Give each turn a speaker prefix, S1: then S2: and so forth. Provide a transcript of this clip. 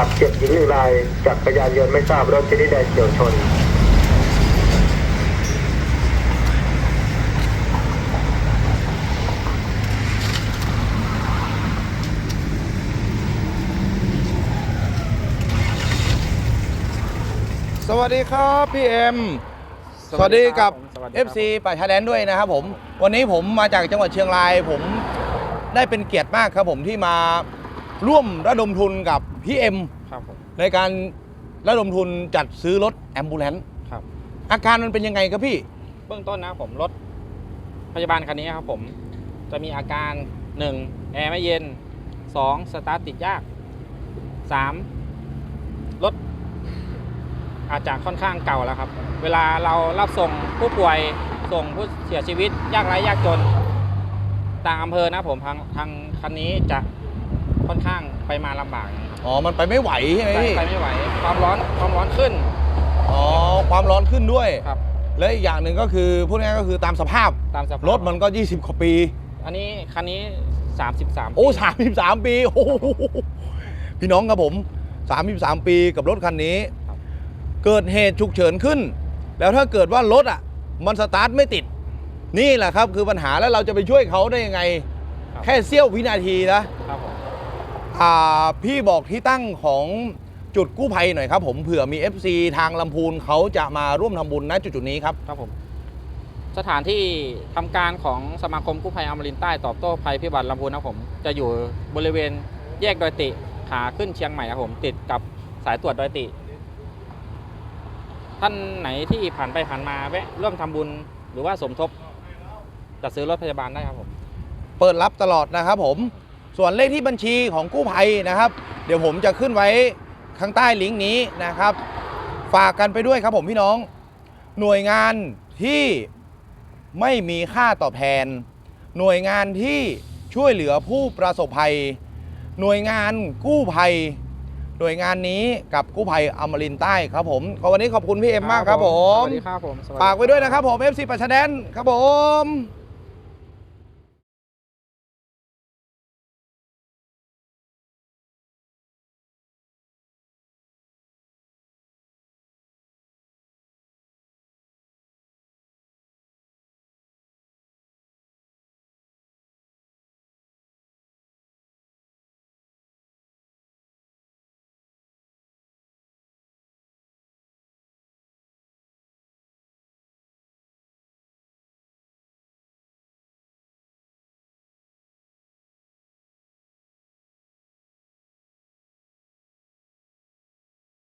S1: าดเจ็บหญิงหนึ่งรายจากจักรยานยนต์ไม่ทราบรถชนิดใดเฉียวชน
S2: สวัสดีครับพี่เอ็ม
S3: ส
S2: ส
S3: วั
S2: วั
S3: ส
S2: ส
S3: ดี
S2: ดี
S3: ครั
S2: กั
S3: บบผมสวัสดีครับ
S2: FC ป่าชายแดนด้วยนะครับผม วันนี้ผมมาจากจังหวัดเชียงราย ผมได้เป็นเกียรติมากครับผมที่มา ร่วมระดมทุนกับพี่เอ็ม
S3: ครับผม
S2: ในการระดมทุนจัดซื้อรถแอมบูเลน
S3: ครับ
S2: อาการมันเป็นยังไงครับพี่
S3: เบื้องต้นนะผมรถพยาบาลคันนี้ครับผมจะมีอาการ 1. แอร์ไม่เย็น 2. สตาร์ทติดยาก 3. รถอาจจะค่อนข้างเก่าแล้วครับ เวลาเรารับส่งผู้ป่วยส่งผู้เสียชีวิตยากไร้ยากจน ต่างอำเภอนะผมทางทางคันนี้จะ ค่อนข้างไปมาลำบากนะครับ
S2: อ๋อ มันไปไม่ไหวใช่ไหม
S3: ไป
S2: พี่
S3: ไปไม่ไหว ความร้อนความร้อนขึ้น
S2: อ๋อ ความร้อนขึ้นด้วย
S3: ครับ
S2: และอีกอย่างหนึ่งก็คือพูดง่ายๆก็คือตามสภาพ
S3: ตามสภาพ
S2: รถมันก็ 20กว่าปี
S3: อันนี้คันนี้ 33
S2: โอ้สามสิบสามปีโอ้โหพี่น้องครับผมสามสิบสามปีกับรถคันนี้
S3: ครับ
S2: เกิดเหตุฉุกเฉินขึ้น แล้วถ้าเกิดว่ารถอะ มันสตาร์ทไม่ติด นี่แหละครับคือปัญหาแล้วเราจะไปช่วยเขาได้ยังไง
S3: ครับ
S2: แค่เสี้ยววินาทีนะครับ
S3: ผม
S2: อ่า พี่บอกที่ตั้งของจุดกู้ภัยหน่อยครับผมเผื่อมี FC ทางลำพูนเขาจะมาร่วมทำบุญณจุดๆนี้ครับ
S3: ครับผม สถานที่ทำการของสมาคมกู้ภัยอมรินทร์ใต้ตอบโต้ภัยพิบัติลำพูนนะครับผม จะอยู่บริเวณแยกดอยติขาขึ้นเชียงใหม่ครับผม ติดกับสายตรวจดอยติ ท่านไหนที่ผ่านไปผ่านมาแวะร่วมทำบุญหรือว่าสมทบจัดซื้อรถพยาบาลได้ครับผม
S2: เปิดรับตลอดนะครับผม ส่วนเลขที่บัญชีของกู้ภัยนะครับ เดี๋ยวผมจะขึ้นไว้ข้างใต้ลิงก์นี้นะครับ ฝากกันไปด้วยครับผมพี่น้อง หน่วยงานที่ไม่มีค่าตอบแทน หน่วยงานที่ช่วยเหลือผู้ประสบภัย หน่วยงานกู้ภัย หน่วยงานนี้กับกู้ภัยอมรินทร์ใต้ครับผมก็วันนี้ขอบคุณพี่เอ็มมากครับผม
S3: สวัสดีครับผมสวัสดี
S2: ฝากไว้ด้วยนะครับผม FC ปัชแดนครับผม